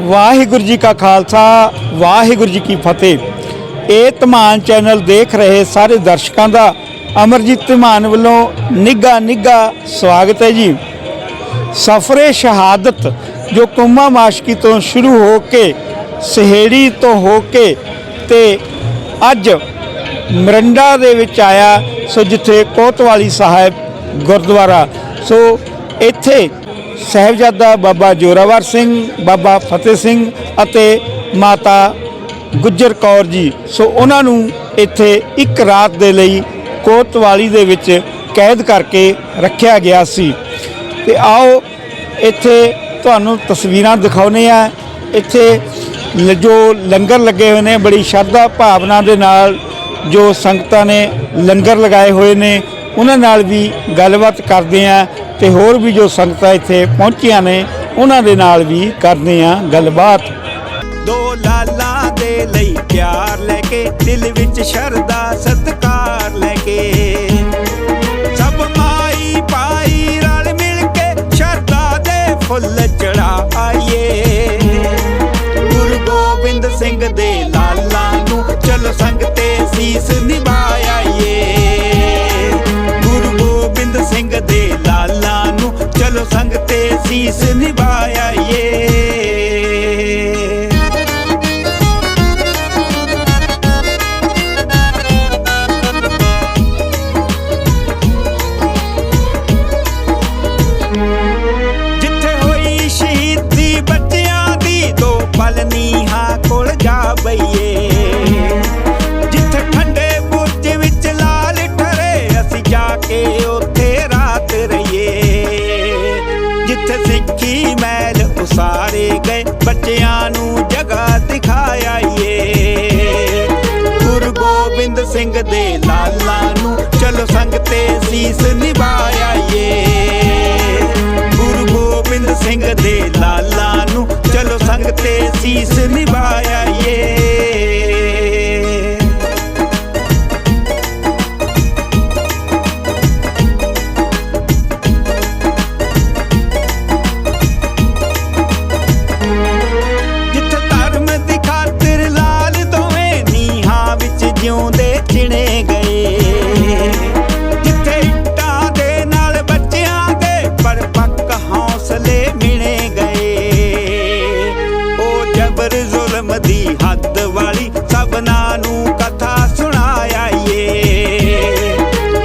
ਵਾਹਿਗੁਰੂ ਜੀ ਕਾ ਖਾਲਸਾ, ਵਾਹਿਗੁਰੂ ਜੀ ਕੀ ਫਤਿਹ। ਇਹ ਧਮਾਨ ਚੈਨਲ ਦੇਖ ਰਹੇ ਸਾਰੇ ਦਰਸ਼ਕਾਂ ਦਾ ਅਮਰਜੀਤ ਧਮਾਨ ਵੱਲੋਂ ਨਿੱਘਾ ਨਿੱਘਾ ਸਵਾਗਤ ਹੈ ਜੀ। ਸਫਰੇ ਸ਼ਹਾਦਤ ਜੋ ਕੁੰਮਾ ਮਾਸ਼ਕੀ ਤੋਂ ਸ਼ੁਰੂ ਹੋ ਕੇ, ਸਹੇੜੀ ਤੋਂ ਹੋ ਕੇ ਤੇ ਅੱਜ ਮਰੰਡਾ ਦੇ ਵਿੱਚ ਆਇਆ, ਸੋ ਜਿੱਥੇ ਕੋਤਵਾਲੀ ਸਾਹਿਬ ਗੁਰਦੁਆਰਾ। ਸੋ ਇੱਥੇ ਸਾਹਿਬਜ਼ਾਦਾ ਬਾਬਾ ਜੋਰਾਵਰ ਸਿੰਘ, ਬਾਬਾ ਫਤਿਹ ਸਿੰਘ ਅਤੇ ਮਾਤਾ ਗੁੱਜਰ ਕੌਰ ਜੀ। ਸੋ ਉਹਨਾਂ ਨੂੰ ਇੱਥੇ ਇੱਕ ਰਾਤ ਦੇ ਲਈ ਕੋਤਵਾਲੀ ਦੇ ਵਿੱਚ ਕੈਦ ਕਰਕੇ ਰੱਖਿਆ ਗਿਆ ਸੀ। ਤੇ ਆਓ ਇੱਥੇ ਤੁਹਾਨੂੰ ਤਸਵੀਰਾਂ ਦਿਖਾਉਨੇ ਆ ਇੱਥੇ ਲ- ਜੋ ਲੰਗਰ ਲੱਗੇ ਹੋਏ ਨੇ, ਬੜੀ ਸ਼ਰਧਾ ਭਾਵਨਾ ਦੇ ਨਾਲ ਜੋ ਸੰਗਤਾਂ ਨੇ ਲੰਗਰ ਲਗਾਏ ਹੋਏ ਨੇ, ਉਹਨਾਂ ਨਾਲ ਵੀ ਗੱਲਬਾਤ ਕਰਦੇ ਆ ਤੇ ਹੋਰ ਵੀ ਜੋ ਸੰਗਤਾਂ ਇੱਥੇ ਪਹੁੰਚੀਆਂ ਨੇ, ਉਹਨਾਂ ਦੇ ਨਾਲ ਵੀ ਕਰਦੇ ਆ ਗੱਲਬਾਤ। ਦੋ ਲਾਲਾਂ ਦੇ ਲਈ ਪਿਆਰ ਲੈ ਕੇ, ਦਿਲ ਵਿੱਚ ਸ਼ਰਦਾ ਸਤਕਾਰ ਲੈ ਕੇ। ਸਭ ਮਾਈ ਪਾਈ ਰਲ ਮਿਲ ਕੇ ਸ਼ਰਦਾ ਦੇ ਫੁੱਲ ਚੜਾਈਏ ਗੁਰੂ ਗੋਬਿੰਦ ਸਿੰਘ ਦੇ ਲਾਲਾਂ ਨੂੰ ਚਲੋ ਸੰਗ ਸੀਸ ਨਿਭਾਈਏ ਤੇ ਤੇ ਸੀਸ ਨਿਭਾਈਏ ਗੁਰੂ ਗੋਬਿੰਦ ਸਿੰਘ ਦੇ ਲਾਲਾਂ ਨੂੰ ਚਲੋ ਸੰਗ ਤੇ ਸੀਸ ਨਿਭਾਈਏ ਜਿੱਥੇ ਧਰਮ ਦੀ ਖਾਤਰ ਲਾਲ ਦੋਵੇਂ ਨੀਹਾਂ ਵਿੱਚ ਜਿਉਂਦੇ ਚਿਣੇ ਗਏ ਹੱਦ ਵਾਲੀ ਸਭਨਾਂ ਨੂੰ ਕਥਾ ਸੁਣਾਈਏ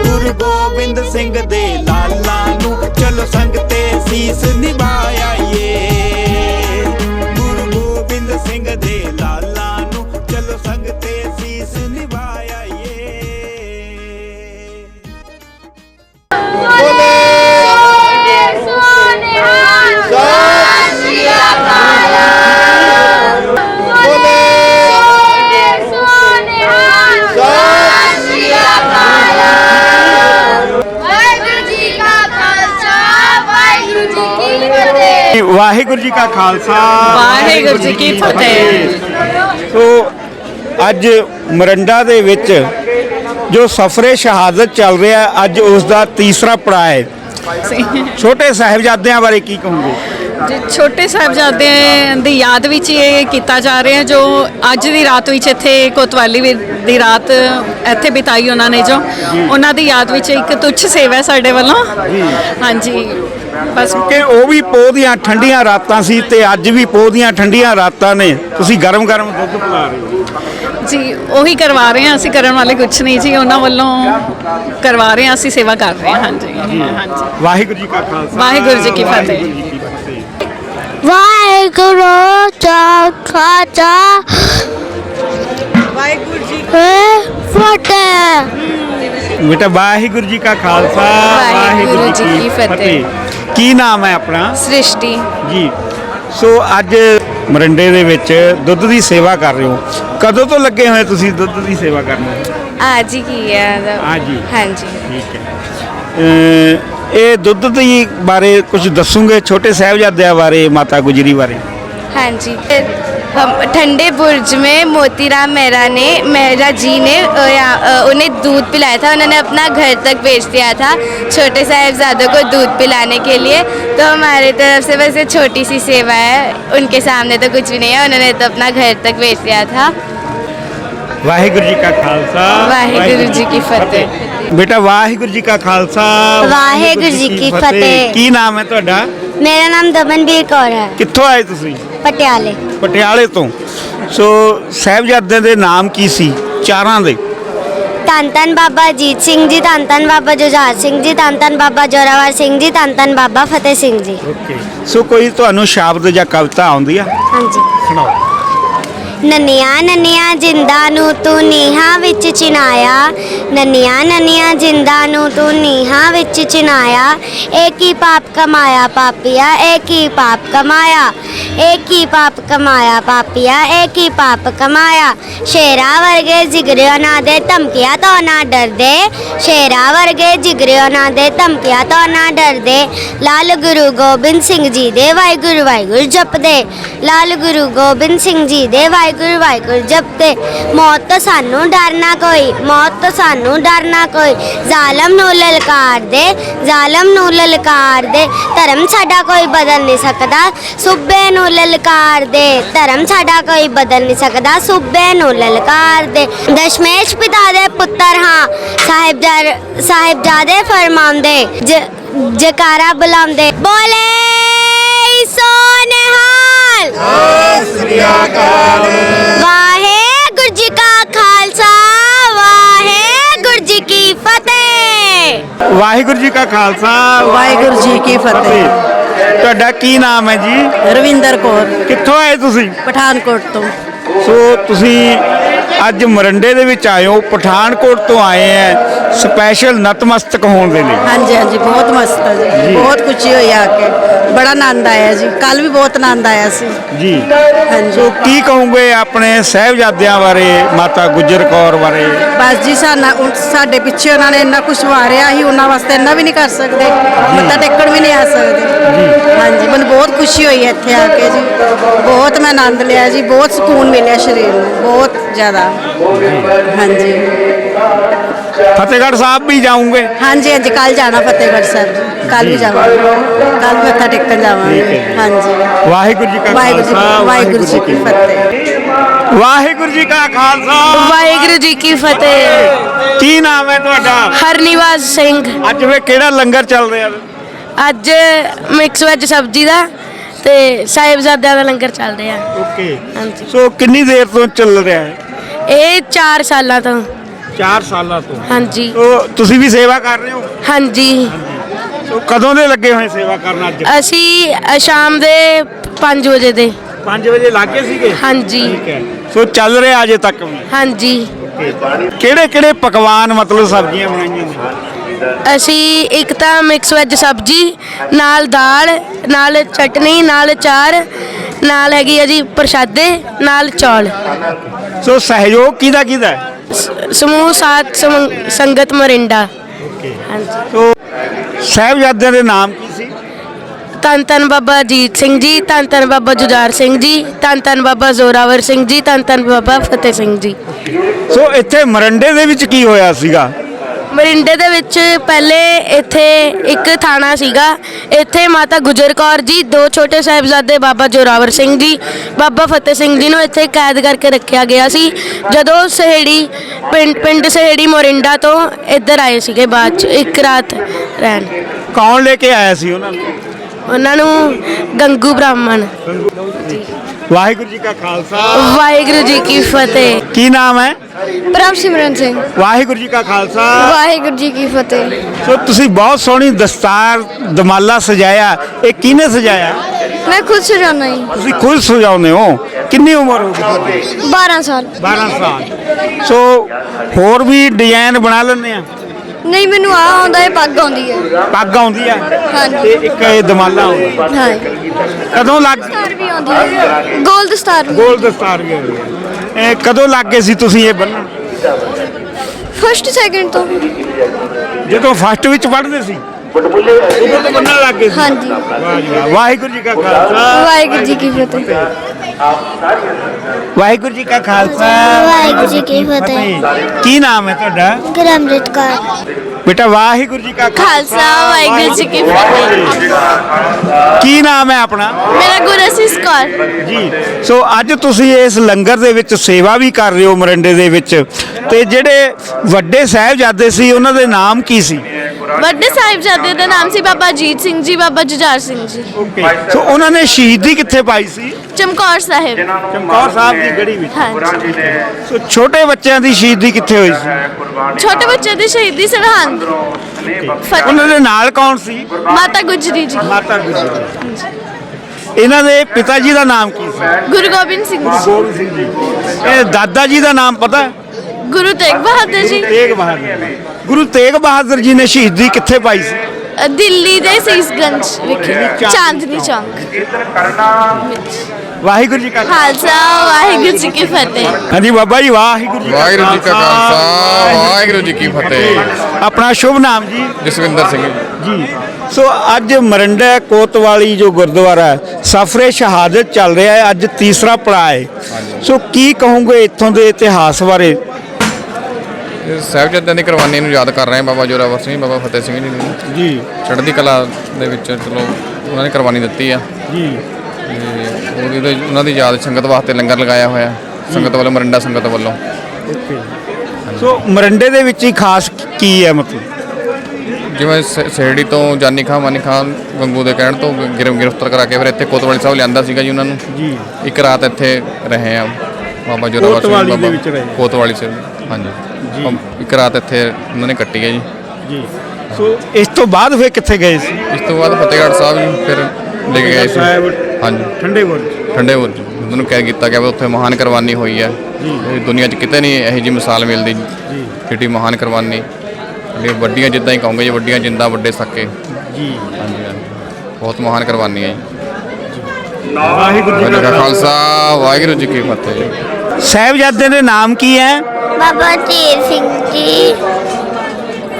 ਗੁਰੂ ਗੋਬਿੰਦ ਸਿੰਘ ਦੇ ਲਾਲਾਂ ਨੂੰ ਚਲੋ ਸੰਗ ਤੇ ਸੀਸ ਨਿਭਾਇਆ ਵਾਹਿਗੁਰੂ ਜੀ ਕਾ ਖਾਲਸਾ। ਵਾਹਿਗੁਰੂ ਜੀ ਕੀ ਫਤਿਹ। ਸੋ ਅੱਜ ਮਰੰਡਾ ਦੇ ਵਿੱਚ ਜੋ ਸਫਰੇ ਸ਼ਹਾਦਤ ਚੱਲ ਰਿਹਾ ਅੱਜ ਉਸ ਦਾ ਤੀਸਰਾ ਪੜਾਅ ਹੈ। ਛੋਟੇ ਸਾਹਿਬਜ਼ਾਦਿਆਂ ਬਾਰੇ ਕੀ ਕਹੋਗੇ? ਜੀ ਛੋਟੇ ਸਾਹਿਬਜ਼ਾਦਿਆਂ ਦੀ ਯਾਦ ਵਿੱਚ ਇਹ ਕੀਤਾ ਜਾ ਰਿਹਾ ਜੋ ਅੱਜ ਦੀ ਰਾਤ ਵਿੱਚ ਇੱਥੇ ਕੋਤਵਾਲੀ ਦੀ ਰਾਤ ਇੱਥੇ ਬਿਤਾਈ ਉਹਨਾਂ ਨੇ ਜੋ। ਉਹਨਾਂ ਦੀ ਯਾਦ ਵਿੱਚ ਇੱਕ ਤੁੱਛ ਸੇਵਾ ਸਾਡੇ ਵੱਲੋਂ। ਹਾਂਜੀ। ਬਸ ਕਿ ਉਹ ਵੀ ਪੋਹ ਦੀਆਂ ਠੰਡੀਆਂ ਰਾਤਾਂ ਸੀ ਤੇ ਅੱਜ ਵੀ ਪੋਹ ਦੀਆਂ ਠੰਡੀਆਂ ਰਾਤਾਂ ਨੇ। ਤੁਸੀਂ ਗਰਮ ਗਰਮ ਦੁੱਧ ਪਿਲਾ ਰਹੇ ਹੋ। ਜੀ ਉਹੀ ਕਰਵਾ ਰਹੇ ਹਾਂ ਅਸੀਂ ਕਰਨ ਵਾਲੇ ਕੁਝ ਨਹੀਂ ਜੀ। ਉਹਨਾਂ ਵੱਲੋਂ ਕਰਵਾ ਰਹੇ ਹਾਂ ਅਸੀਂ ਸੇਵਾ ਕਰ ਰਹੇ ਹਾਂ ਹਾਂਜੀ। ਹਾਂਜੀ। ਵਾਹਿਗੁਰੂ ਜੀ ਕਾ ਖਾਲਸਾ। ਵਾਹਿਗੁਰੂ ਜੀ ਕੀ ਫਤਿਹ। ਵਾਹਿਗੁਰੂ ਜੀ ਕੀ ਫਤਿਹ। ਵਾਹਿਗੁਰੂ ਜੀ ਖਾਲਸਾ। ਵਾਹਿਗੁਰੂ ਜੀ ਫਤਿਹ। ਬੇਟਾ ਵਾਹਿਗੁਰੂ ਜੀ ਕਾ ਖਾਲਸਾ ਵਾਹਿਗੁਰੂ ਜੀ ਕੀ ਫਤਿਹ। ਕੀ ਨਾਮ ਹੈ ਆਪਣਾ? ਸ੍ਰਿਸ਼ਟੀ। ਜੀ। ਸੋ ਅੱਜ ਮਰੰਡੇ ਦੇ ਵਿੱਚ ਦੁੱਧ ਦੀ ਸੇਵਾ ਕਰ ਰਹੇ ਹੋ। ਕਦੋਂ ਤੋਂ ਲੱਗੇ ਹੋਏ ਤੁਸੀਂ ਦੁੱਧ ਦੀ ਸੇਵਾ ਕਰਨ? ਅੱਜ ਹੀ ਕੀ ਹੈ? ਅੱਜ ਹੀ? ਹਾਂਜੀ। ਠੀਕ ਹੈ। ਇਹ ਦੁੱਧ ਦੀ ਬਾਰੇ ਕੁਝ ਦੱਸੋਗੇ? ਛੋਟੇ ਸਾਹਿਬਜ਼ਾਦਿਆਂ ਬਾਰੇ ਮਾਤਾ ਗੁਜਰੀ ਬਾਰੇ। ਹਾਂਜੀ। ਤੇ हम ठंडे बुर्ज में मोतीराम मेहरा ने मेहरा जी ने अ, या- अ, उन्हें दूध पिलाया था उन्होंने अपना घर तक बेच दिया था छोटे साहिबजादों को दूध पिलाने के लिए तो हमारी तरफ से बस ये छोटी सी सेवा है उनके सामने तो कुछ भी नहीं है उन्होंने तो अपना घर तक बेच दिया था ਵਾਹਿਗੁਰੂ ਜੀ ਕਾ ਖਾਲਸਾ ਵਾਹਿਗੁਰੂ ਜੀ ਕੀ ਫਤਿਹ। ਬੇਟਾ ਵਾਹਿਗੁਰੂ ਜੀ ਕਾ ਖਾਲਸਾ ਵਾਹਿਗੁਰੂ ਜੀ ਕੀ ਫਤਿਹ। ਕੀ ਨਾਮ ਹੈ ਤੁਹਾਡਾ ਮੇਰਾ ਨਾਮ ਦਮਨਵੀਰ ਕੌਰ ਹੈ ਕਿੱਥੋਂ ਆਏ ਤੁਸੀਂ ਪਟਿਆਲੇ। ਪਟਿਆਲੇ ਤੋਂ। ਸੋ ਸਾਹਿਬਜ਼ਾਦਿਆਂ ਦੇ ਨਾਮ ਕੀ ਸੀ? ਚਾਰਾਂ ਦੇ। ਧੰਨ ਧੰਨ ਬਾਬਾ ਅਜੀਤ ਸਿੰਘ ਜੀ ਧੰਨ ਧੰਨ ਬਾਬਾ ਜੁਝਾਰ ਸਿੰਘ ਜੀ ਧੰਨ ਧੰਨ ਬਾਬਾ ਜੋਰਾਵਰ ਸਿੰਘ ਜੀ ਧੰਨ ਧੰਨ ਬਾਬਾ ਫਤਿਹ ਸਿੰਘ ਜੀ। ਓਕੇ। ਸੋ ਕੋਈ ਤੁਹਾਨੂੰ ਸ਼ਬਦ ਜਾਂ ਕਵਿਤਾ ਆਉਂਦੀ ਆ? ਹਾਂਜੀ। ਸੁਣਾਓ। ਨੰਨੀਆਂ ਨੰਨੀਆਂ ਜਿੰਦਾ ਨੂੰ ਤੂੰ ਨੀਹਾਂ ਵਿੱਚ ਚਿਨਾਇਆ ਨੰਨੀਆਂ ਨੰਨੀਆਂ ਜਿੰਦਾ ਨੂੰ ਤੂੰ ਨੀਹਾਂ ਵਿੱਚ ਚਿਨਾਇਆ ਇਹ ਕੀ ਪਾਪ ਕਮਾਇਆ ਪਾਪੀਆ, ਇਹ ਕੀ ਪਾਪ ਕਮਾਇਆ? ਇਹ ਕੀ ਪਾਪ ਕਮਾਇਆ ਪਾਪੀਆ, ਇਹ ਕੀ ਪਾਪ ਕਮਾਇਆ? ਸ਼ੇਰਾ ਵਰਗੇ ਜਿਗਰਿਓ ਨਾ ਦੇ ਧਮਕੀਆਂ ਤੋਂ ਨਾ ਡਰਦੇ। ਸ਼ੇਰਾ ਵਰਗੇ ਜਿਗਰਿਓ ਨਾ ਦੇ ਧਮਕੀਆਂ ਤੋਂ ਨਾ ਡਰਦੇ। ਲਾਲ ਗੁਰੂ ਗੋਬਿੰਦ ਸਿੰਘ ਜੀ ਦੇ ਵਾਹਿਗੁਰੂ ਵਾਹਿਗੁਰੂ ਜਪਦੇ। ਲਾਲ ਗੁਰੂ ਗੋਬਿੰਦ ਸਿੰਘ ਜੀ ਦੇ ਵਾਹਿਗੁਰੂ ਵਾਹਿਗੁਰੂ ਜਪਦੇ ਮੌਤ ਤੋਂ ਸਾਨੂੰ ਡਰਨਾ ਕੋਈ, ਮੌਤ ਤੋਂ ਸਾਨੂੰ ਡਰਨਾ ਕੋਈ। ਜ਼ਾਲਮ ਨੂੰ ਲਲਕਾਰ ਦੇ, ਜ਼ਾਲਮ ਨੂੰ ਲਲਕਾਰ ਦੇ। ਧਰਮ ਸਾਡਾ ਕੋਈ ਬਦਲ ਨਹੀਂ ਸਕਦਾ, ਸੁਬੇ ਨੂੰ ਲਲਕਾਰ ਦੇ। ਧਰਮ ਸਾਡਾ ਕੋਈ ਬਦਲ ਨਹੀਂ ਸਕਦਾ, ਸੂਬੇ ਨੂੰ ਲਲਕਾਰ ਦੇ। ਦਸ਼ਮੇਸ਼ ਪਿਤਾ ਦੇ ਪੁੱਤਰ ਹਾਂ ਸਾਹਿਬਜ਼ਾਰ ਸਾਹਿਬਜ਼ਾਦੇ ਫਰਮਾਉਂਦੇ ਜਕਾਰਾ ਬੁਲਾਉਂਦੇ। ਬੋਲੇ ਸੋ ਨਿਹਾਲ ਵਾਹਿਗੁਰੂ ਜੀ ਕਾ ਖਾਲਸਾ ਵਾਹਿਗੁਰੂ ਜੀ ਕੀ ਫਤਿਹ। ਵਾਹਿਗੁਰੂ ਜੀ ਕਾ ਖਾਲਸਾ ਵਾਹਿਗੁਰੂ ਜੀ ਕੀ ਫਤਿਹ। ਤੁਹਾਡਾ ਕੀ ਨਾਮ ਹੈ ਜੀ? ਰਵਿੰਦਰ ਕੌਰ। ਕਿੱਥੋਂ ਆਏ ਤੁਸੀਂ? ਪਠਾਨਕੋਟ ਤੋਂ। ਸੋ ਤੁਸੀਂ ਅੱਜ ਮਰੰਡੇ ਦੇ ਵਿੱਚ ਆਏ ਹੋ ਪਠਾਨਕੋਟ ਤੋਂ ਆਏ ਹੈ ਸਪੈਸ਼ਲ ਨਤਮਸਤਕ ਹੋਣ ਦੇ ਲਈ। ਹਾਂਜੀ ਹਾਂਜੀ ਬਹੁਤ ਮਸਤ ਹੈ ਜੀ। ਬਹੁਤ ਖੁਸ਼ੀ ਹੋਈ ਆ ਕੇ। ਬੜਾ ਆਨੰਦ ਆਇਆ ਜੀ। ਕੱਲ ਵੀ ਬਹੁਤ ਆਨੰਦ ਆਇਆ ਸੀ। ਜੀ। ਹਾਂਜੀ। ਕੀ ਕਹੋਗੇ ਆਪਣੇ ਸਾਹਿਬਜ਼ਾਦਿਆਂ ਬਾਰੇ ਮਾਤਾ ਗੁਜਰ ਕੌਰ ਬਾਰੇ? ਬਸ ਜੀ ਸਾਨਾ ਉਨ- ਸਾਡੇ ਪਿੱਛੇ ਉਹਨਾਂ ਨੇ ਇੰਨਾ ਕੁਝ ਵਾਰਿਆ ਸੀ ਉਹਨਾਂ ਵਾਸਤੇ ਇੰਨਾ ਵੀ ਨਹੀਂ ਕਰ ਸਕਦੇ। ਮੱਥਾ ਟੇਕਣ ਵੀ ਨਹੀਂ ਆ ਸਕਦੇ। ਹਾਂਜੀ ਮੈਨੂੰ ਬਹੁਤ ਖੁਸ਼ੀ ਹੋਈ ਹੈ ਇੱਥੇ ਆ ਕੇ ਜੀ। ਬਹੁਤ ਮੈਂ ਆਨੰਦ ਲਿਆ ਜੀ ਬਹੁਤ ਸਕੂਨ ਮਿਲਿਆ ਸਰੀਰ ਨੂੰ ਬਹੁਤ ਜ਼ਿਆਦਾ। ਹਾਂਜੀ। ਫਤਿਹਗੜ੍ਹ ਸਾਹਿਬ ਵੀ ਜਾਉਂਗੇ ਹਾਂਜੀ ਹਾਂਜੀ ਕੱਲ ਜਾਣਾ ਫਤਿਹਗੜ੍ਹ ਸਾਹਿਬ ਕੱਲ ਵੀ ਜਾਵਾਂਗੇ। ਕੱਲ ਮੱਥਾ ਟੇਕਣ ਜਾਵਾਂਗੇ। ਹਾਂਜੀ। ਵਾਹਿਗੁਰੂ ਜੀ ਕਾ ਵਾਹਿਗੁਰੂ ਜੀ ਖਾਲਸਾ ਵਾਹਿਗੁਰੂ ਜੀ ਕੀ ਫਤਿਹ। ਵਾਹਿਗੁਰੂ ਜੀ ਕਾ ਖਾਲਸਾ। ਵਾਹਿਗੁਰੂ ਜੀ ਕੀ ਫਤਿਹ। ਕੀ ਨਾਮ ਹੈ ਤੁਹਾਡਾ? ਹਰਨਿਵਾਸ ਸਿੰਘ। ਅੱਜ ਵੇ ਕਿਹੜਾ ਲੰਗਰ ਚੱਲ ਰਿਹਾ? ਅੱਜ ਮਿਕਸ ਵੈਜ ਸਬਜ਼ੀ ਦਾ ਤੇ ਸਾਹਿਬਜ਼ਾਦਿਆਂ ਦਾ ਲੰਗਰ ਚੱਲ ਰਿਹਾ। ਓਕੇ। ਹਾਂਜੀ। ਸੋ ਕਿੰਨੀ ਦੇਰ ਤੋਂ ਚੱਲ ਰਿਹਾ ਹੈ? ਇਹ 4 ਸਾਲਾਂ ਤੋਂ। 4 ਸਾਲਾਂ ਤੋਂ। ਹਾਂਜੀ। ਸੋ ਤੁਸੀਂ ਵੀ ਸੇਵਾ ਕਰ ਰਹੇ ਹੋ? ਹਾਂਜੀ। ਸੋ ਕਦੋਂ ਦੇ ਲੱਗੇ ਹੋਏ ਸੇਵਾ ਕਰਨ ਅੱਜ? ਅਸੀਂ ਅ, ਸ਼ਾਮ ਦੇ 5 ਵਜੇ ਦੇ। 5 ਵਜੇ ਲੱਗੇ ਸੀਗੇ? ਹਾਂਜੀ। ਠੀਕ ਹੈ। ਸੋ ਚੱਲ ਰਿਹਾ ਅਜੇ ਤੱਕ ਵੀ? ਹਾਂਜੀ। ਕਿਹੜੇ ਕਿਹੜੇ ਪਕਵਾਨ ਮਤਲਬ ਸਬਜ਼ੀਆਂ ਬਣਾਈਆਂ ਨੇ? ਅਸੀਂ ਇੱਕ ਤਾਂ ਮਿਕਸ ਵੈਜ ਸਬਜ਼ੀ ਨਾਲ ਦਾਲ ਨਾਲ ਚਟਨੀ ਨਾਲ ਚਾਰ ਨਾਲ ਹੈਗੀ ਆ ਜੀ ਪ੍ਰਸ਼ਾਦੇ ਨਾਲ ਚੌਲ। ਸੋ ਸਹਿਯੋਗ ਕਿਹਦਾ ਕਿਹਦਾ? ਹੈ? ਸਮੂਹ ਸਾਥ ਸਮੰ- ਸੰਗਤ ਮਰਿੰਡਾ। ਹਾਂਜੀ। ਸੋ ਸਾਹਿਬਜ਼ਾਦਿਆਂ ਦੇ ਨਾਮ ਕੀ ਸੀ? ਧੰਨ ਧੰਨ ਬਾਬਾ ਅਜੀਤ ਸਿੰਘ ਜੀ ਧੰਨ ਧੰਨ ਬਾਬਾ ਜੁਝਾਰ ਸਿੰਘ ਜੀ ਧੰਨ ਧੰਨ ਬਾਬਾ ਜ਼ੋਰਾਵਰ ਸਿੰਘ ਜੀ ਧੰਨ ਧੰਨ ਬਾਬਾ ਫਤਿਹ ਸਿੰਘ ਜੀ। ਸੋ ਇੱਥੇ ਮਰੰਡੇ ਦੇ ਵਿੱਚ ਕੀ ਹੋਇਆ ਸੀਗਾ? ਮਰਿੰਡੇ ਦੇ ਵਿੱਚ ਪਹਿਲੇ ਇੱਥੇ ਇੱਕ ਥਾਣਾ ਸੀਗਾ। ਇੱਥੇ ਮਾਤਾ ਗੁਜਰ ਕੌਰ ਜੀ ਦੋ ਛੋਟੇ ਸਾਹਿਬਜ਼ਾਦੇ ਬਾਬਾ ਜੋਰਾਵਰ ਸਿੰਘ ਜੀ ਬਾਬਾ ਫਤਿਹ ਸਿੰਘ ਜੀ ਨੂੰ ਇੱਥੇ ਕੈਦ ਕਰਕੇ ਰੱਖਿਆ ਗਿਆ ਸੀ। ਜਦੋਂ ਸਹੇੜੀ ਪਿੰਡ ਪਿੰਡ ਸਹੇੜੀ ਮੋਰਿੰਡਾ ਤੋਂ ਇੱਧਰ ਆਏ ਸੀਗੇ ਬਾਅਦ ਚ ਇੱਕ ਰਾਤ ਰਹਿਣ। ਕੌਣ ਲੈ ਕੇ ਆਇਆ ਸੀ ਉਹਨਾਂ ਨੂੰ? ਉਹਨਾਂ ਨੂੰ ਗੰਗੂ ਬ੍ਰਾਹਮਣ। ਵਾਹਿਗੁਰੂ ਜੀ ਕਾ ਖਾਲਸਾ। ਵਾਹਿਗੁਰੂ ਜੀ ਕੀ ਫਤਿਹ। ਕੀ ਨਾਮ ਹੈ? ਪ੍ਰਭ ਸਿਮਰਨ ਸਿੰਘ। ਵਾਹਿਗੁਰੂ ਜੀ ਕਾ ਖਾਲਸਾ। ਵਾਹਿਗੁਰੂ ਜੀ ਕੀ ਫਤਿਹ। ਸੋ ਤੁਸੀਂ ਬਹੁਤ ਸੋਹਣੀ ਦਸਤਾਰ ਦਮਾਲਾ ਸਜਾਇਆ। ਇਹ ਕਿਹਨੇ ਸਜਾਇਆ? ਮੈਂ ਖੁਦ ਸਜਾਉਣਾ ਹੀ ਤੁਸੀਂ ਖੁਦ ਸਜਾਉਂਦੇ ਹੋ। ਕਿੰਨੀ ਉਮਰ ਹੋ ਗਈ ਤੁਹਾਡੀ? 12 ਸਾਲ। 12 ਸਾਲ। ਸੋ ਹੋਰ ਵੀ ਡਿਜ਼ਾਈਨ ਬਣਾ ਲੈਂਦੇ ਆ? ਨਹੀਂ ਮੈਨੂੰ ਆ ਆਉਂਦਾ ਹੈ ਪੱਗ ਆਉਂਦੀ ਹੈ। ਪੱਗ ਆਉਂਦੀ ਆ ਹਾਂਜੀ। ਤੇ ਇੱਕ ਇਹ ਦਮਾਲਾ ਆਉਂਦਾ ਹਾਂ। ਕਦੋਂ ਲੱਗ ਦਸਤਾਰ ਵੀ ਆਉਂਦੀ ਹੈ। ਗੋਲ ਦਸਤਾਰ ਵੀ। ਗੋਲ ਦਸਤਾਰ ਵੀ ਆਉਂਦੀ ਹੈ। ਇਹ ਕਦੋਂ ਲੱਗ ਗਏ ਸੀ ਤੁਸੀਂ ਇਹ ਬੰਨਣ ਫਸਟ ਸੈਕਿੰਡ ਤੋਂ। ਜਦੋਂ ਫਸਟ ਵਿੱਚ ਪੜ੍ਹਦੇ ਸੀ? ਉਦੋਂ ਤੋਂ ਬੰਨਣ ਲੱਗ ਗਏ ਸੀ? ਹਾਂਜੀ। ਵਾਹ ਜੀ ਵਾਹ। ਵਾਹਿਗੁਰੂ ਜੀ ਕਾ ਖਾਲਸਾ। ਵਾਹਿਗੁਰੂ ਜੀ ਕੀ ਫਤਿਹ। ਵਾਹਿਗੁਰੂ ਜੀ ਕਾ ਖਾਲਸਾ। ਵਾਹਿਗੁਰੂ ਜੀ ਕੀ ਫਤਿਹ। ਕੀ ਨਾਮ ਹੈ ਤੁਹਾਡਾ? ਗਰਮਰਿਤ ਕੌਰ। ਬੇਟਾ ਵਾਹਿਗੁਰੂ ਜੀ ਕਾ ਖਾਲਸਾ। ਵਾਹਿਗੁਰੂ ਜੀ ਕੀ ਫਤਿਹ। ਕੀ ਨਾਮ ਹੈ ਆਪਣਾ? ਮੇਰਾ ਗੁਰਸੀਸ ਕੌਰ। ਜੀ ਸੋ ਅੱਜ ਤੁਸੀਂ ਇਸ ਲੰਗਰ ਦੇ ਵਿੱਚ ਸੇਵਾ ਵੀ ਕਰ ਰਹੇ ਹੋ ਮਰੰਡੇ ਦੇ ਵਿੱਚ। ਤੇ ਜਿਹੜੇ ਵੱਡੇ ਸਾਹਿਬਜ਼ਾਦੇ ਸੀ ਉਹਨਾਂ ਦੇ ਨਾਮ ਕੀ ਸੀ? ਵੱਡੇ ਸਾਹਿਬਜ਼ਾਦੇ ਦਾ ਨਾਮ ਸੀ ਬਾਬਾ ਅਜੀਤ ਸਿੰਘ ਜੀ ਬਾਬਾ ਜੁਝਾਰ ਸਿੰਘ ਜੀ। ਸੋ ਉਹਨਾਂ ਨੇ ਸ਼ਹੀਦੀ ਕਿੱਥੇ ਪਾਈ ਸੀ? ਚਮਕੌਰ ਸਾਹਿਬ। ਚਮਕੌਰ ਸਾਹਿਬ ਦੀ ਗੜੀ ਵਿੱਚ। ਸੋ ਛੋਟੇ ਬੱਚਿਆਂ ਦੀ ਸ਼ਹੀਦੀ ਕਿੱਥੇ ਹੋਈ ਸੀ? ਛੋਟੇ ਬੱਚੇ ਦੀ ਸ਼ਹੀਦੀ ਸਰਹੰਦ। ਉਹਨਾਂ ਦੇ ਨਾਲ ਕੌਣ ਸੀ? ਮਾਤਾ ਗੁਜਰੀ ਜੀ। ਮਾਤਾ ਗੁਜਰੀ। ਇਹਨਾਂ ਦੇ ਪਿਤਾ ਜੀ ਦਾ ਨਾਮ ਕੀ ਸੀ? ਗੁਰੂ ਗੋਬਿੰਦ ਸਿੰਘ ਜੀ। ਗੋਬਿੰਦ ਸਿੰਘ ਜੀ। ਇਹ ਦਾਦਾ ਜੀ ਦਾ ਨਾਮ ਪਤਾ ਗੁਰੂ ਤੇਗ ਬਹਾਦਰ ਜੀ। ਤੇਗ ਬਹਾਦਰ ਗੁਰੂ ਤੇਗ ਬਹਾਦਰ ਜੀ ਨੇ ਸ਼ਹੀਦੀ ਕਿੱਥੇ ਪਾਈ ਸੀ? ਅ, ਦਿੱਲੀ ਦੇ ਸੀਸਗੰਜ ਵਿਖੇ ਚਾਂਦਨੀ ਚੌਂਕ। ਵਾਹਿਗੁਰੂ ਜੀ ਕਾ ਖਾਲਸਾ। ਵਾਹਿਗੁਰੂ ਜੀ ਕੀ ਫਤਿਹ। ਹਾਂਜੀ ਬਾਬਾ ਜੀ ਵਾਹਿਗੁਰੂ ਜੀ ਕਾ ਵਾਹਿਗੁਰੂ ਜੀ ਕਾ ਖਾਲਸਾ। ਵਾਹਿਗੁਰੂ ਜੀ ਕੀ ਫਤਿਹ। ਆਪਣਾ ਸ਼ੁਭ ਨਾਮ ਜੀ। ਜਸਵਿੰਦਰ ਸਿੰਘ ਜੀ। ਜੀ। ਸੋ ਅੱਜ ਮਰੰਡਾ ਕੋਤਵਾਲੀ ਜੋ ਗੁਰਦੁਆਰਾ ਹੈ ਸਫਰੇ ਸ਼ਹਾਦਤ ਚੱਲ ਰਿਹਾ ਹੈ ਅੱਜ ਤੀਸਰਾ ਪੜਾਅ ਹੈ। ਸੋ ਕੀ ਕਹੋਗੇ ਇੱਥੋਂ ਦੇ ਇਤਿਹਾਸ ਬਾਰੇ? ਸਾਹਿਬਜ਼ਾਦਿਆਂ ਦੀ ਕੁਰਬਾਨੀ ਨੂੰ ਯਾਦ ਕਰ ਰਹੇ ਹਾਂ ਬਾਬਾ ਜੋਰਾਵਰ ਸਿੰਘ ਬਾਬਾ ਫਤਿਹ ਸਿੰਘ ਜੀ ਨੂੰ। ਜੀ। ਚੜ੍ਹਦੀ ਕਲਾ ਦੇ ਵਿੱਚ ਚਲੋ ਉਹਨਾਂ ਨੇ ਕੁਰਬਾਨੀ ਦਿੱਤੀ ਆ। ਜੀ। ਤੇ ਉਹਦੀ ਤੇ ਉਹਨਾਂ ਦੀ ਯਾਦ ਸੰਗਤ ਵਾਸਤੇ ਲੰਗਰ ਲਗਾਇਆ ਹੋਇਆ ਸੰਗਤ ਵੱਲੋਂ ਮਰਿੰਡਾ ਸੰਗਤ ਵੱਲੋਂ। ਓਕੇ। ਸੋ ਮਰੰਡੇ ਦੇ ਵਿੱਚ ਹੀ ਖਾਸ ਕੀ ਹੈ ਮਤਲਬ? ਜਿਵੇਂ ਸ- ਤੋਂ ਜਾਨੀ ਖਾਨ ਮਾਨੀ ਖਾਨ ਗੰਗੂ ਦੇ ਕਹਿਣ ਤੋਂ ਗਿਰ- ਗ੍ਰਿਫਤਾਰ ਕਰਾ ਕੇ ਫਿਰ ਇੱਥੇ ਕੋਤਵਾਲੀ ਸਾਹਿਬ ਲਿਆਂਦਾ ਸੀਗਾ ਜੀ ਉਹਨਾਂ ਨੂੰ। ਜੀ। ਇੱਕ ਰਾਤ ਇੱਥੇ ਰਹੇ ਆ ਬਾਬਾ ਜੋਰਾਵਰ ਸਿੰਘ ਕੋਤਵਾਲੀ ਦੇ ਬਾਬਾ ਵਿੱਚ ਰਹੇ। ਕੋਤਵਾਲੀ ਸਿੰਘ ਹਾਂਜੀ। ਇੱਕ ਰਾਤ ਇੱਥੇ ਉਹਨਾਂ ਨੇ ਕੱਟੀ ਹੈ ਜੀ। ਜੀ। ਸੋ ਇਸ ਤੋਂ ਬਾਅਦ ਫਿਰ ਕਿੱਥੇ ਗਏ ਸੀ? ਇਸ ਤੋਂ ਬਾਅਦ ਫਤਿਹਗੜ੍ਹ ਸਾਹਿਬ ਜੀ ਫਿਰ ਲੈ ਕੇ ਗਏ ਸੀ। ਹਾਂਜੀ। ਠੰਡੇ ਬੁਰਜ। ਠੰਡੇ ਬੁਰਜ। ਉਹਨਾਂ ਨੂੰ ਕਹਿ ਕੀਤਾ ਗਿਆ ਵੀ ਉੱਥੇ ਮਹਾਨ ਕੁਰਬਾਨੀ ਹੋਈ ਹੈ। ਇਹ ਦੁਨੀਆ 'ਚ ਕਿਤੇ ਨਹੀਂ ਇਹੋ ਜਿਹੀ ਮਿਸਾਲ ਮਿਲਦੀ। ਜੀ। ਕਿੱਡੀ ਮਹਾਨ ਕੁਰਬਾਨੀ। ਇਹ ਵੱਡੀਆਂ ਜਿੱਦਾਂ ਹੀ ਕਹੋਗੇ ਜੀ ਵੱਡੀਆਂ ਜਿੰਦਾਂ ਵੱਡੇ ਸੱਕੇ। ਜੀ। ਹਾਂਜੀ ਹਾਂਜੀ। ਬਹੁਤ ਮਹਾਨ ਕੁਰਬਾਨੀ ਹੈ ਜੀ। ਵਾਹਿਗੁਰੂ ਜੀ ਜੀ ਕਾ ਖਾਲਸਾ। ਵਾਹਿਗੁਰੂ ਜੀ ਕੀ ਫਤਿਹ ਜੀ। ਸਾਹਿਬਜ਼ਾਦੇ ਦੇ ਨਾਮ ਕੀ ਹੈ? ਬਾਬਾ ਤੀਰ ਸਿੰਘ ਜੀ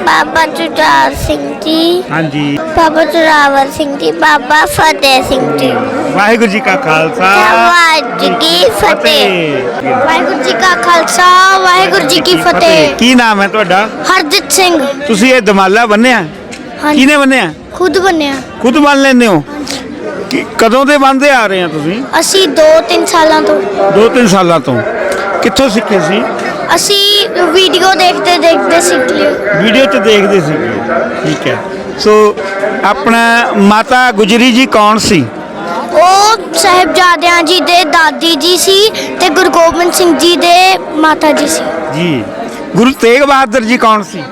ਬਾਬਾ ਜੁਝਾਰ ਸਿੰਘ ਜੀ ਹਾਂਜੀ। ਬਾਬਾ ਜੋਰਾਵਰ ਸਿੰਘ ਜੀ ਬਾਬਾ ਫਤਿਹ ਸਿੰਘ ਜੀ। ਵਾਹਿਗੁਰੂ ਜੀ ਕਾ ਖਾਲਸਾ। ਵਾਹਿਗੁਰੂ ਜੀ ਕੀ ਫਤਿਹ। ਵਾਹਿਗੁਰੂ ਜੀ ਕਾ ਖਾਲਸਾ ਵਾਹਿਗੁਰੂ ਜੀ ਕੀ ਫਤਿਹ। ਕੀ ਨਾਮ ਹੈ ਤੁਹਾਡਾ? ਹਰਜੀਤ ਸਿੰਘ। ਤੁਸੀਂ ਇਹ ਦਮਾਲਾ ਬੰਨਿਆ? ਹਾਂਜੀ। ਕਿਹਨੇ ਬੰਨਿਆ? ਖੁਦ ਬਣਿਆ ਖੁਦ ਬੰਨ ਲੈਂਦੇ ਹੋ? ਕਿ- ਕਦੋਂ ਦੇ ਬੰਨਦੇ ਆ ਰਹੇ ਆ ਤੁਸੀਂ? ਅਸੀਂ 2-3 ਸਾਲਾਂ ਤੋਂ। 2-3 ਸਾਲਾਂ ਤੋਂ। ਕਿੱਥੋਂ ਸਿੱਖੇ ਸੀ? ਅਸੀਂ ਵੀਡੀਓ ਦੇਖਦੇ ਦੇਖਦੇ ਸਿੱਖ ਲਿਆ ਵੀਡੀਓ 'ਚ ਦੇਖਦੇ ਸੀ। ਠੀਕ ਹੈ। ਸੋ ਆਪਣਾ ਮਾਤਾ ਗੁਜਰੀ ਜੀ ਕੌਣ ਸੀ? ਉਹ ਸਾਹਿਬਜ਼ਾਦਿਆਂ ਜੀ ਦੇ ਦਾਦੀ ਜੀ ਸੀ ਤੇ ਗੁਰੂ ਗੋਬਿੰਦ ਸਿੰਘ ਜੀ ਦੇ ਮਾਤਾ ਜੀ ਸੀ। ਜੀ। ਗੁਰੂ ਤੇਗ ਬਹਾਦਰ ਜੀ ਕੌਣ ਸੀ?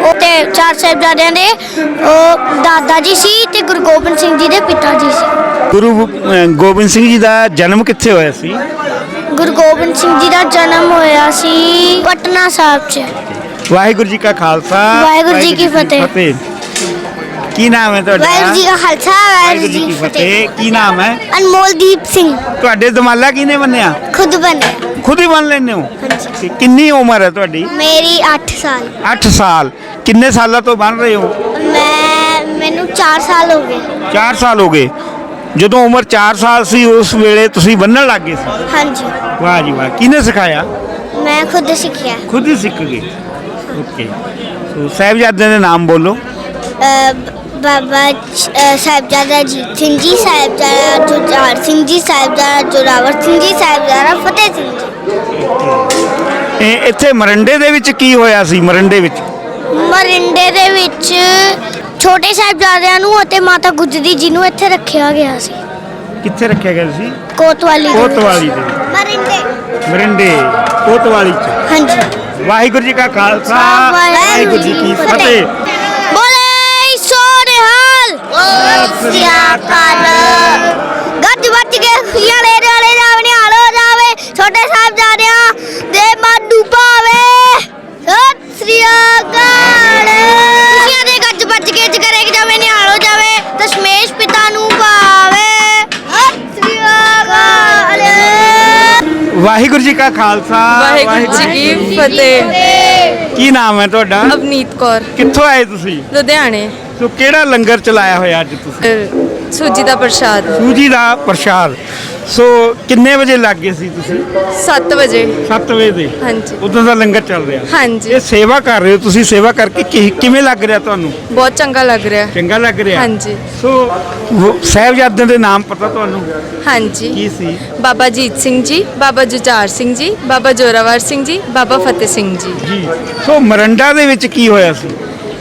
ਉਹ ਤੇ ਚਾਰ ਸਾਹਿਬਜ਼ਾਦਿਆਂ ਦੇ ਉਹ ਦਾਦਾ ਜੀ ਸੀ ਤੇ ਗੁਰੂ ਗੋਬਿੰਦ ਸਿੰਘ ਜੀ ਦੇ ਪਿਤਾ ਜੀ ਸੀ। ਗੁਰੂ ਅਹ, ਗੋਬਿੰਦ ਸਿੰਘ ਜੀ ਦਾ ਜਨਮ ਕਿੱਥੇ ਹੋਇਆ ਸੀ? ਗੁਰੂ ਗੋਬਿੰਦ ਸਿੰਘ ਜੀ ਦਾ ਜਨਮ ਹੋਇਆ ਸੀ ਪਟਨਾ ਸਾਹਿਬ 'ਚ। ਵਾਹਿਗੁਰੂ ਜੀ ਕਾ ਖਾਲਸਾ ਵਾਹਿਗੁਰੂ ਜੀ ਕੀ ਫਤਿਹ। ਕੀ ਨਾਮ ਹੈ ਤੁਹਾਡਾ? ਵਾਹਿਗੁਰੂ ਜੀ ਕਾ ਖਾਲਸਾ ਵਾਹਿਗੁਰੂ ਜੀ ਕੀ ਫਤਿਹ। ਕੀ ਨਾਮ ਹੈ? ਅਨਮੋਲਦੀਪ ਸਿੰਘ। ਤੁਹਾਡੇ ਦਮਾਲਾ ਕਿਹਨੇ ਬੰਨਿਆ? ਖੁਦ ਬਣੇ ਖੁਦ ਹੀ ਬੰਨ ਲੈਂਦੇ ਹੋ? ਤੇ ਕਿੰਨੀ ਉਮਰ ਹੈ ਤੁਹਾਡੀ? ਮੇਰੀ 8 ਸਾਲ। 8 ਸਾਲ। ਕਿੰਨੇ ਸਾਲਾਂ ਤੋਂ ਬੰਨ ਰਹੇ ਹੋ? ਮੈਂ ਮੈਨੂੰ 4 ਸਾਲ ਹੋ ਗਏ। 4 ਸਾਲ ਹੋ ਗਏ। ਜਦੋਂ ਉਮਰ 4 ਸਾਲ ਸੀ ਉਸ ਵੇਲੇ ਤੁਸੀਂ ਬੰਨਣ ਲੱਗ ਗਏ ਸੀ? ਹਾਂਜੀ। ਵਾਹ ਜੀ ਵਾਹ। ਕਿਹਨੇ ਸਿਖਾਇਆ? ਮੈਂ ਖੁਦ ਸਿੱਖਿਆ। ਖੁਦ ਹੀ ਸਿੱਖ ਗਏ। ਓਕੇ ਸੋ ਸਾਹਿਬਜ਼ਾਦਿਆਂ ਦੇ ਨਾਮ ਬੋਲੋ। ਅ, ਬ- ਬਾਬਾ ਜ- ਅ, ਸਾਹਿਬਜ਼ਾਦਾ ਅਜੀਤ ਸਿੰਘ ਜੀ ਸਾਹਿਬਜ਼ਾਦਾ ਜੁਝਾਰ ਸਿੰਘ ਜੀ ਸਾਹਿਬਜ਼ਾਦਾ ਜੋਰਾਵਰ ਸਿੰਘ ਜੀ ਸਾਹਿਬਜ਼ਾਦਾ ਫਤਿਹ ਸਿੰਘ ਜੀ। ਇਹ ਇੱਥੇ ਮਰੰਡੇ ਦੇ ਵਿੱਚ ਕੀ ਹੋਇਆ ਸੀ? ਮਰੰਡੇ ਵਿੱਚ? ਮਰਿੰਡੇ ਦੇ ਵਿੱਚ ਛੋਟੇ ਸਾਹਿਬਜ਼ਾਦਿਆਂ ਨੂੰ ਅਤੇ ਮਾਤਾ ਗੁਜਰੀ ਜੀ ਨੂੰ ਇੱਥੇ ਰੱਖਿਆ ਗਿਆ ਸੀ। ਕਿੱਥੇ ਰੱਖਿਆ ਗਿਆ ਸੀ? ਕੋਤਵਾਲੀ ਦੇ ਵਿੱਚ। ਕੋਤਵਾਲੀ ਦੇ ਵਿੱਚ। ਮਰਿੰਡੇ। ਮਰਿੰਡੇ ਕੋਤਵਾਲੀ ਚ। ਹਾਂਜੀ। ਵਾਹਿਗੁਰੂ ਜੀ ਕਾ ਖਾਲਸਾ ਵਾਹਿਗੁਰੂ ਜੀ ਕੀ ਫਤਿਹ। ਬੋਲੇ ਸੋਨਿਹਾਲ। ਸਿਆ ਕਾਲ ਗੱਜ ਵੱਜ ਕੇ ਖੁਸ਼ੀਆਂ ਲੈ ਵਾਲੇ ਜਾਵਣੇ ਹਾਲ ਹੋ ਜਾਵੇ। ਛੋਟੇ ਸਾਹਿਬਜ਼ਾਦਿਆਂ ਦੇ ਮਨ ਨੂੰ ਭਾਵੇ। ਸਤਿ ਸ੍ਰੀ ਅਕਾਲ। ਵੱਜ ਕੇ ਜਗਰੇ ਜਾਵੇ ਨਿਹਾਲ ਹੋ ਜਾਵੇ ਦਸ਼ਮੇਸ਼ ਪਿਤਾ ਨੂੰ ਭਾਵੇ ਸਤਿ ਸ੍ਰੀ ਅਕਾਲ ਵਾਹਿਗੁਰੂ ਜੀ ਕਾ ਖਾਲਸਾ ਵਾਹਿਗੁਰੂ ਜੀ ਕੀ ਫਤਿਹ। ਕੀ ਨਾਮ ਹੈ ਤੁਹਾਡਾ? ਅਵਨੀਤ ਕੌਰ। ਕਿੱਥੋਂ ਆਏ ਤੁਸੀਂ? ਲੁਧਿਆਣੇ। ਸੋ ਕਿਹੜਾ ਲੰਗਰ ਚਲਾਇਆ ਹੋਇਆ ਅੱਜ ਤੁਸੀਂ? ਸੂਜੀ ਦਾ ਪ੍ਰਸ਼ਾਦ। ਸੂਜੀ ਦਾ ਪ੍ਰਸ਼ਾਦ। ਸੋ ਕਿੰਨੇ ਵਜੇ ਲੱਗ ਗਏ ਸੀ ਤੁਸੀਂ? 7 ਵਜੇ। 7 ਵਜੇ ਦੇ? ਹਾਂਜੀ। ਉਦੋਂ ਦਾ ਲੰਗਰ ਚੱਲ ਰਿਹਾ। ਹਾਂਜੀ। ਇਹ ਸੇਵਾ ਕਰ ਰਹੇ ਹੋ ਤੁਸੀਂ? ਸੇਵਾ ਕਰਕੇ ਕਿ- ਕਿਵੇਂ ਲੱਗ ਰਿਹਾ ਤੁਹਾਨੂੰ? ਬਹੁਤ ਚੰਗਾ ਲੱਗ ਰਿਹਾ। ਚੰਗਾ ਲੱਗ ਰਿਹਾ? ਹਾਂਜੀ। ਸੋ ਸਾਹਿਬਜ਼ਾਦਿਆਂ ਦੇ ਨਾਮ ਪਤਾ ਤੁਹਾਨੂੰ? ਹਾਂਜੀ। ਕੀ ਸੀ? ਬਾਬਾ ਜੀਤ ਸਿੰਘ ਜੀ ਬਾਬਾ ਜੁਝਾਰ ਸਿੰਘ ਜੀ ਬਾਬਾ ਜੋਰਾਵਰ ਸਿੰਘ ਜੀ ਬਾਬਾ ਫਤਿਹ ਸਿੰਘ ਜੀ। ਜੀ। ਸੋ ਮਰੰਡਾ ਦੇ ਵਿੱਚ ਕੀ ਹੋਇਆ ਸੀ?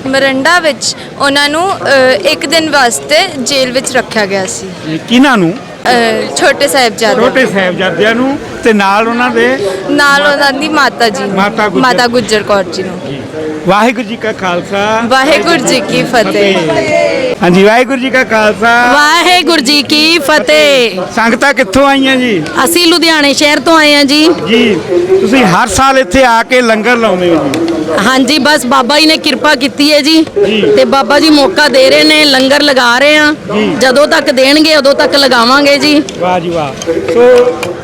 ਮਰੰਡਾ ਵਿੱਚ ਉਹਨਾਂ ਨੂੰ ਅ, ਇੱਕ ਦਿਨ ਵਾਸਤੇ ਜੇਲ੍ਹ ਵਿੱਚ ਰੱਖਿਆ ਗਿਆ ਸੀ। ਕਿਹਨਾਂ ਨੂੰ? ਛੋਟੇ ਸਾਹਿਬਜ਼ਾਦੇ ਛੋਟੇ ਸਾਹਿਬਜ਼ਾਦਿਆਂ ਨੂੰ ਤੇ ਨਾਲ ਉਹਨਾਂ ਦੇ ਨਾਲ ਉਹਨਾਂ ਦੀ ਮਾਤਾ ਜੀ ਨੂੰ, ਮਾਤਾ ਗੁਜਰ- ਮਾਤਾ ਗੁਜਰ ਕੌਰ ਜੀ ਨੂੰ। ਵਾਹਿਗੁਰੂ ਜੀ ਕਾ ਖਾਲਸਾ। ਵਾਹਿਗੁਰੂ ਜੀ ਕੀ ਫਤਿਹ। ਹਾਂਜੀ ਵਾਹਿਗੁਰੂ ਜੀ ਕਾ ਖਾਲਸਾ। ਵਾਹਿਗੁਰੂ ਜੀ ਕੀ ਫਤਿਹ। ਸੰਗਤਾਂ ਕਿੱਥੋਂ ਆਈਆਂ ਜੀ? ਅਸੀਂ ਲੁਧਿਆਣੇ ਸ਼ਹਿਰ ਤੋਂ ਆਏ ਹਾਂ ਜੀ। ਜੀ ਤੁਸੀਂ ਹਰ ਸਾਲ ਇੱਥੇ ਆ ਕੇ ਲੰਗਰ ਲਾਉਂਦੇ ਹੋ ਜੀ। ਹਾਂਜੀ ਬਸ ਬਾਬਾ ਜੀ ਨੇ ਕਿਰਪਾ ਕੀਤੀ ਹੈ ਜੀ। ਤੇ ਬਾਬਾ ਜੀ ਮੌਕਾ ਦੇ ਰਹੇ ਨੇ ਲੰਗਰ ਲਗਾ ਰਹੇ ਆ ਜਦੋਂ ਤੱਕ ਦੇਣਗੇ ਉਦੋਂ ਤੱਕ ਲਗਾਵਾਂਗੇ ਜੀ। ਵਾਹ ਜੀ ਵਾਹ। ਸੋ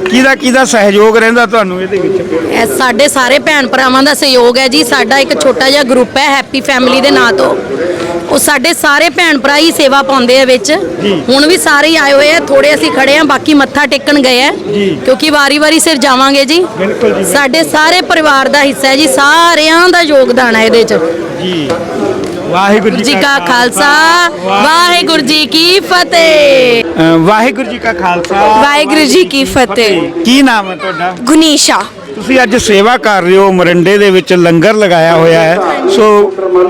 ਕਿਹਦਾ ਕਿਹਦਾ ਸਹਿਯੋਗ ਰਹਿੰਦਾ ਤੁਹਾਨੂੰ ਇਹਦੇ ਵਿੱਚ? ਇਹ ਸਾਡੇ ਸਾਰੇ ਭੈਣ ਭਰਾਵਾਂ ਦਾ ਸਹਿਯੋਗ ਹੈ ਜੀ। ਸਾਡਾ ਇੱਕ ਛੋਟਾ ਜਿਹਾ ਗਰੁੱਪ ਹੈ ਹੈਪੀ ਫੈਮਿਲੀ ਦੇ ਨਾਂ ਤੋਂ। ਉਹ ਸਾਡੇ ਸਾਰੇ ਭੈਣ ਭਰਾ ਹੀ ਸੇਵਾ ਪਾਉਂਦੇ ਆ ਵਿੱਚ। ਹੁਣ ਵੀ ਸਾਰੇ ਹੀ ਆਏ ਹੋਏ ਆ ਥੋੜੇ ਅਸੀਂ ਖੜੇ ਆ ਬਾਕੀ ਮੱਥਾ ਟੇਕਣ ਗਏ ਆ। ਕਿਉਂਕਿ ਵਾਰੀ-ਵਾਰੀ ਸਿਰ ਜਾਵਾਂਗੇ ਜੀ। ਬਿਲਕੁਲ ਜੀ। ਸਾਡੇ ਸਾਰੇ ਪਰਿਵਾਰ ਦਾ ਹਿੱਸਾ ਹੈ ਜੀ ਸਾਰਿਆਂ ਦਾ ਯੋਗਦਾਨ ਹੈ ਇਹਦੇ 'ਚ। ਜੀ। ਵਾਹਿਗੁਰੂ ਜੀ ਕਾ ਖਾਲਸਾ। ਵਾਹਿਗੁਰੂ ਜੀ ਕੀ ਫਤਿਹ। ਵਾਹਿਗੁਰੂ ਜੀ ਕਾ ਖਾਲਸਾ ਵਾਹਿਗੁਰੂ ਜੀ ਕੀ ਫਤਿਹ। ਕੀ ਨਾਮ ਹੈ ਤੁਹਾਡਾ? ਗੁਨੀਸ਼ਾ। ਤੁਸੀਂ ਅੱਜ ਸੇਵਾ ਕਰ ਰਹੇ ਹੋ ਮਰੰਡੇ ਦੇ ਵਿੱਚ ਲੰਗਰ ਲਗਾਇਆ ਹੋਇਆ ਹੈ। ਸੋ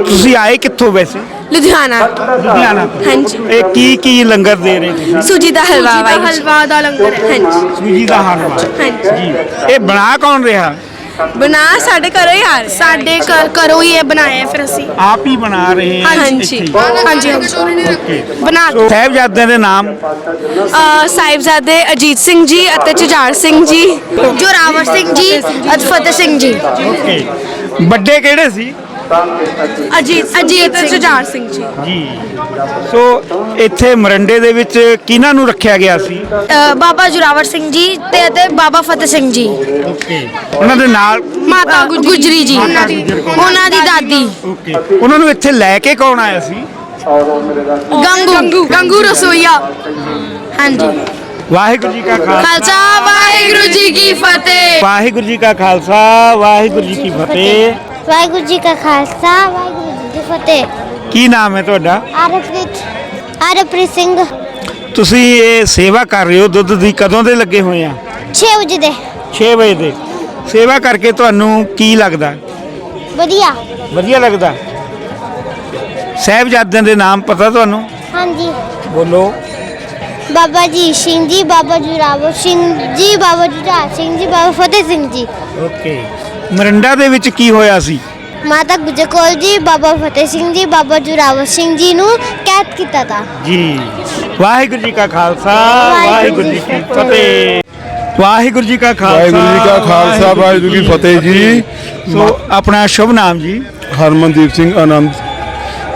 ਤੁਸੀਂ ਆਏ ਕਿੱਥੋਂ ਵੈਸੇ? ਲੁਧਿਆਣਾ। ਲੁਧਿਆਣਾ। ਤੋਂ ਹਾਂਜੀ। ਇਹ ਕੀ ਕੀ ਲੰਗਰ ਦੇ ਰਹੇ ਤੁਸੀਂ? ਸੂਜੀ ਦਾ ਹਲਵਾ ਹਲਵਾ ਦਾ ਲੰਗਰ ਹਾਂਜੀ। ਸੂਜੀ ਦਾ ਹਲਵਾ। ਹਾਂਜੀ। ਜੀ। ਇਹ ਬਣਾ ਕੌਣ ਰਿਹਾ? ਬਣਾ ਸਾਡੇ ਘਰੋਂ ਹੀ ਆ ਰਿਹਾ ਸਾਡੇ ਘਰ ਘਰੋਂ ਹੀ ਇਹ ਬਣਾਇਆ ਫਿਰ ਅਸੀਂ। ਆਪ ਹੀ ਬਣਾ ਰਹੇ ਹਾਂ ਹਾਂਜੀ। ਇੱਥੇ। ਹਾਂਜੀ ਹਾਂਜੀ ਬਣਾ ਸੋ ਸਾਹਿਬਜ਼ਾਦਿਆਂ ਦੇ ਨਾਮ? ਸਾਹਿਬਜ਼ਾਦੇ ਅਜੀਤ ਸਿੰਘ ਜੀ ਅਤੇ ਜੁਝਾਰ ਸਿੰਘ ਜੀ। ਜੋਰਾਵਰ ਸਿੰਘ ਜੀ ਅਤੇ ਫਤਿਹ ਸਿੰਘ ਜੀ। ਓਕੇ। ਵੱਡੇ ਕਿਹੜੇ ਸੀ? ਅਜੀਤ ਅਜੀਤ ਜੁਝਾਰ ਸਿੰਘ ਜੀ। ਜੀ। ਸੋ ਇੱਥੇ ਮਰੰਡੇ ਦੇ ਵਿੱਚ ਕਿਹਨਾਂ ਨੂੰ ਰੱਖਿਆ ਗਿਆ ਸੀ? ਬਾਬਾ ਜੋਰਾਵਰ ਸਿੰਘ ਜੀ ਤੇ ਅਤੇ ਬਾਬਾ ਫਤਿਹ ਸਿੰਘ ਜੀ। ਓਕੇ। ਉਹਨਾਂ ਦੇ ਨਾਲ ਮਾਤਾ ਗੁਜਰੀ ਜੀ। ਉਹਨਾਂ ਦੀ ਦਾਦੀ। ਓਕੇ। ਉਹਨਾਂ ਨੂੰ ਇੱਥੇ ਲੈ ਕੇ ਕੌਣ ਆਇਆ ਸੀ? ਗੰਗੂ। ਗੰਗੂ ਰਸੋਈਆ। ਹਾਂਜੀ। ਵਾਹਿਗੁਰੂ ਜੀ ਕਾ ਖਾਲਸਾ। ਖਾਲਸਾ ਵਾਹਿਗੁਰੂ ਜੀ ਕੀ ਫਤਿਹ। ਵਾਹਿਗੁਰੂ ਜੀ ਕਾ ਖਾਲਸਾ ਵਾਹਿਗੁਰੂ ਜੀ ਕੀ ਫਤਿਹ। ਵਾਹਿਗੁਰੂ ਜੀ ਕਾ ਖਾਲਸਾ ਵਾਹਿਗੁਰੂ ਜੀ ਕੀ ਫਤਿਹ। ਕੀ ਨਾਮ ਹੈ ਤੁਹਾਡਾ? ਆਰਪ੍ਰੀਤ ਆਰਪ੍ਰੀਤ ਸਿੰਘ। ਤੁਸੀਂ ਇਹ ਸੇਵਾ ਕਰ ਰਹੇ ਹੋ ਦੁੱਧ ਦੀ ਕਦੋਂ ਦੇ ਲੱਗੇ ਹੋਏ ਆ? 6 ਵਜੇ ਦੇ। 6 ਵਜੇ ਦੇ। ਸੇਵਾ ਕਰਕੇ ਤੁਹਾਨੂੰ ਕੀ ਲੱਗਦਾ? ਵਧੀਆ। ਵਧੀਆ ਲੱਗਦਾ? ਸਾਹਿਬਜ਼ਾਦਿਆਂ ਦੇ ਨਾਮ ਪਤਾ ਤੁਹਾਨੂੰ? ਹਾਂਜੀ। ਬੋਲੋ। ਬਾਬਾ ਜੀ ਸਿੰਘ ਜੀ ਬਾਬਾ ਜੁਰਾਵਰ ਸਿੰਘ ਜੀ ਬਾਬਾ ਜੁਝਾਰ ਸਿੰਘ ਜੀ ਬਾਬਾ ਫਤਿਹ ਸਿੰਘ ਜੀ। ਓਕੇ। ਮਰੰਡਾ ਦੇ ਵਿੱਚ ਕੀ ਹੋਇਆ ਸੀ? ਮਾਤਾ ਗੁਜਰ ਕੌਰ ਜੀ ਬਾਬਾ ਫਤਿਹ ਸਿੰਘ ਜੀ ਬਾਬਾ ਜੁਰਾਵਰ ਸਿੰਘ ਜੀ ਨੂੰ ਕੈਦ ਕੀਤਾ ਤਾ। ਜੀ। ਵਾਹਿਗੁਰੂ ਜੀ ਕਾ ਖਾਲਸਾ ਵਾਹਿਗੁਰੂ ਜੀ ਕੀ ਫਤਿਹ। ਵਾਹਿਗੁਰੂ ਜੀ ਕਾ ਖਾਲਸਾ ਵਾਹਿਗੁਰੂ ਜੀ ਕਾ ਖਾਲਸਾ ਵਾਹਿਗੁਰੂ ਜੀ ਕੀ ਫਤਿਹ ਜੀ। ਸੋ ਆਪਣਾ ਸ਼ੁਭ ਨਾਮ ਜੀ। ਹਰਮਨਦੀਪ ਸਿੰਘ ਆਨੰਦ।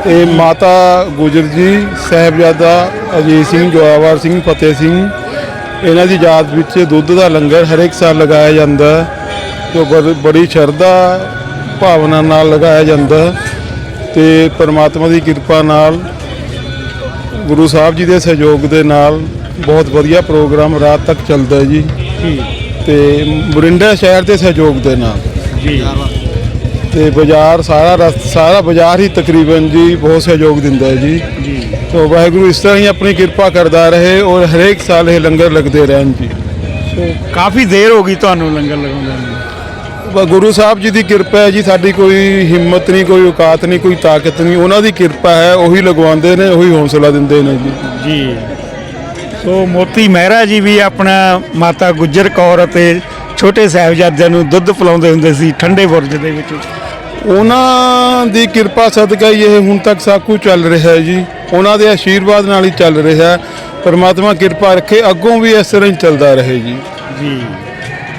ਇਹ ਮਾਤਾ ਗੁਜਰ ਜੀ ਸਾਹਿਬਜ਼ਾਦਾ ਅਜੀਤ ਸਿੰਘ ਜੋਰਾਵਰ ਸਿੰਘ ਫਤਿਹ ਸਿੰਘ। ਇਹਨਾਂ ਦੀ ਯਾਦ ਵਿੱਚ ਦੁੱਧ ਦਾ ਲੰਗਰ ਹਰੇਕ ਸਾਲ ਲਗਾਇਆ ਜਾਂਦਾ। ਹੈ ਜੋ ਬੜ- ਸ਼ਰਧਾ ਭਾਵਨਾ ਨਾਲ ਲਗਾਇਆ ਜਾਂਦਾ ਤੇ ਪਰਮਾਤਮਾ ਦੀ ਕਿਰਪਾ ਨਾਲ ਗੁਰੂ ਸਾਹਿਬ ਜੀ ਦੇ ਸਹਿਯੋਗ ਦੇ ਨਾਲ ਬਹੁਤ ਵਧੀਆ ਪ੍ਰੋਗਰਾਮ ਰਾਤ ਤੱਕ ਚੱਲਦਾ ਜੀ। ਤੇ ਬਰਿੰਡਾ ਸ਼ਹਿਰ ਦੇ ਸਹਿਯੋਗ ਦੇ ਨਾਲ। ਜੀ। ਤੇ ਬਾਜ਼ਾਰ ਸਾਰਾ ਸਾਰਾ ਬਾਜ਼ਾਰ ਹੀ ਤਕਰੀਬਨ ਜੀ ਬਹੁਤ ਸਹਿਯੋਗ ਦਿੰਦਾ ਹੈ ਜੀ। ਜੀ। ਤੋ ਵਾਹਿਗੁਰੂ ਇਸ ਤਰ੍ਹਾਂ ਹੀ ਆਪਣੀ ਕਿਰਪਾ ਕਰਦਾ ਰਹੇ ਔਰ ਹਰੇਕ ਸਾਲ ਇਹ ਲੰਗਰ ਲੱਗਦੇ ਰਹਿਣ ਜੀ। ਕਾਫੀ ਦੇਰ ਹੋ ਗਈ ਤੁਹਾਨੂੰ ਲੰਗਰ ਲਗਾਉਂਦੇ ਨੂੰ। ਗੁਰੂ ਸਾਹਿਬ ਜੀ ਦੀ ਕਿਰਪਾ ਹੈ ਜੀ ਸਾਡੀ ਕੋਈ ਹਿੰਮਤ ਨਹੀਂ ਕੋਈ ਔਕਾਤ ਨਹੀਂ ਕੋਈ ਤਾਕਤ ਨਹੀਂ। ਉਹਨਾਂ ਦੀ ਕਿਰਪਾ ਹੈ ਉਹੀ ਲਗਵਾਉਂਦੇ ਨੇ ਉਹੀ ਹੌਸਲਾ ਦਿੰਦੇ ਨੇ ਜੀ। ਜੀ। ਸੋ ਮੋਤੀ ਮਹਿਰਾ ਜੀ ਵੀ ਆਪਣਾ ਮਾਤਾ ਗੁਜਰ ਕੌਰ ਅਤੇ ਛੋਟੇ ਸਾਹਿਬਜ਼ਾਦਿਆਂ ਨੂੰ ਦੁੱਧ ਪਿਲਾਉਂਦੇ ਹੁੰਦੇ ਸੀ ਠੰਡੇ ਬੁਰਜ ਦੇ ਵਿੱਚ। ਉਹਨਾਂ ਦੀ ਕਿਰਪਾ ਸਦਕਾ ਹੀ ਇਹ ਹੁਣ ਤੱਕ ਸਭ ਕੁਝ ਚੱਲ ਰਿਹਾ ਹੈ ਜੀ। ਉਹਨਾਂ ਦੇ ਆਸ਼ੀਰਵਾਦ ਨਾਲ ਹੀ ਚੱਲ ਰਿਹਾ ਹੈ। ਪਰਮਾਤਮਾ ਕਿਰਪਾ ਰੱਖੇ ਅੱਗੋਂ ਵੀ ਇਸ ਤਰ੍ਹਾਂ ਹੀ ਚੱਲਦਾ ਰਹੇ ਜੀ। ਜੀ।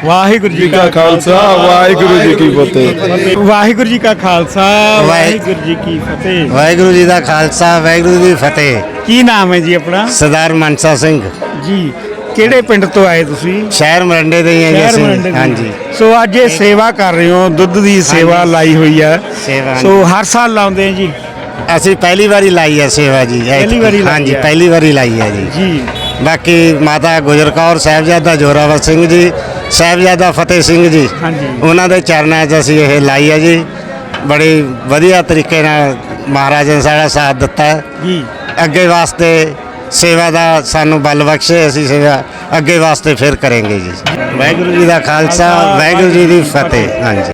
ਵਾਹਿਗੁਰੂ ਜੀ ਕਾ ਖਾਲਸਾ ਵਾਹਿਗੁਰੂ ਜੀ ਕੀ ਫਤਿਹ। ਵਾਹਿਗੁਰੂ ਜੀ ਕਾ ਖਾਲਸਾ ਵਾਹਿਗੁਰੂ ਜੀ ਕੀ ਫਤਿਹ। ਵਾਹਿਗੁਰੂ ਜੀ ਦਾ ਖਾਲਸਾ ਵਾਹਿਗੁਰੂ ਜੀ ਦੀ ਫਤਿਹ। ਕੀ ਨਾਮ ਹੈ ਜੀ ਆਪਣਾ? ਸਰਦਾਰ ਮਨਸਾ ਸਿੰਘ। ਜੀ ਕਿਹੜੇ ਪਿੰਡ ਤੋਂ ਆਏ ਤੁਸੀਂ? ਸ਼ਹਿਰ ਮਰੰਡੇ ਦੇ ਹੀ ਜੀ ਅਸੀਂ। ਦੇ। ਹਾਂਜੀ। ਸੋ ਅੱਜ ਇਹ ਸੇਵਾ ਕਰ ਰਹੇ ਹੋ ਦੁੱਧ ਦੀ ਸੇਵਾ ਲਾਈ ਹੋਈ ਹੈ। ਸੇਵਾ ਸੋ ਹਰ ਸਾਲ ਲਾਉਂਦੇ ਆ ਜੀ। ਅਸੀਂ ਪਹਿਲੀ ਵਾਰੀ ਲਾਈ ਹੈ ਸੇਵਾ ਜੀ ਪਹਿਲੀ ਵਾਰੀ ਹਾਂਜੀ। ਪਹਿਲੀ ਵਾਰੀ ਲਾਈ ਹੈ ਜੀ। ਜੀ। ਬਾਕੀ ਮਾਤਾ ਗੁਜਰ ਕੌਰ ਸਾਹਿਬਜ਼ਾਦਾ ਜੋਰਾਵਰ ਸਿੰਘ ਜੀ ਸਾਹਿਬਜ਼ਾਦਾ ਫਤਿਹ ਸਿੰਘ ਜੀ ਹਾਂਜੀ। ਉਹਨਾਂ ਦੇ ਚਰਨਾਂ 'ਚ ਅਸੀਂ ਇਹ ਲਾਈ ਹੈ ਜੀ। ਬੜੀ ਵਧੀਆ ਤਰੀਕੇ ਨਾਲ ਮਹਾਰਾਜ ਨੇ ਸਾਡਾ ਸਾਥ ਦਿੱਤਾ। ਹੈ ਜੀ। ਅੱਗੇ ਵਾਸਤੇ ਸੇਵਾ ਦਾ ਸਾਨੂੰ ਬਲ ਬਖਸ਼ੇ ਅਸੀਂ ਸੇਵਾ ਅੱਗੇ ਵਾਸਤੇ ਫਿਰ ਕਰਾਂਗੇ ਜੀ। ਵਾਹਿਗੁਰੂ ਜੀ ਦਾ ਖਾਲਸਾ ਵਾਹਿਗੁਰੂ ਜੀ ਦੀ ਫਤਿਹ। ਹਾਂਜੀ।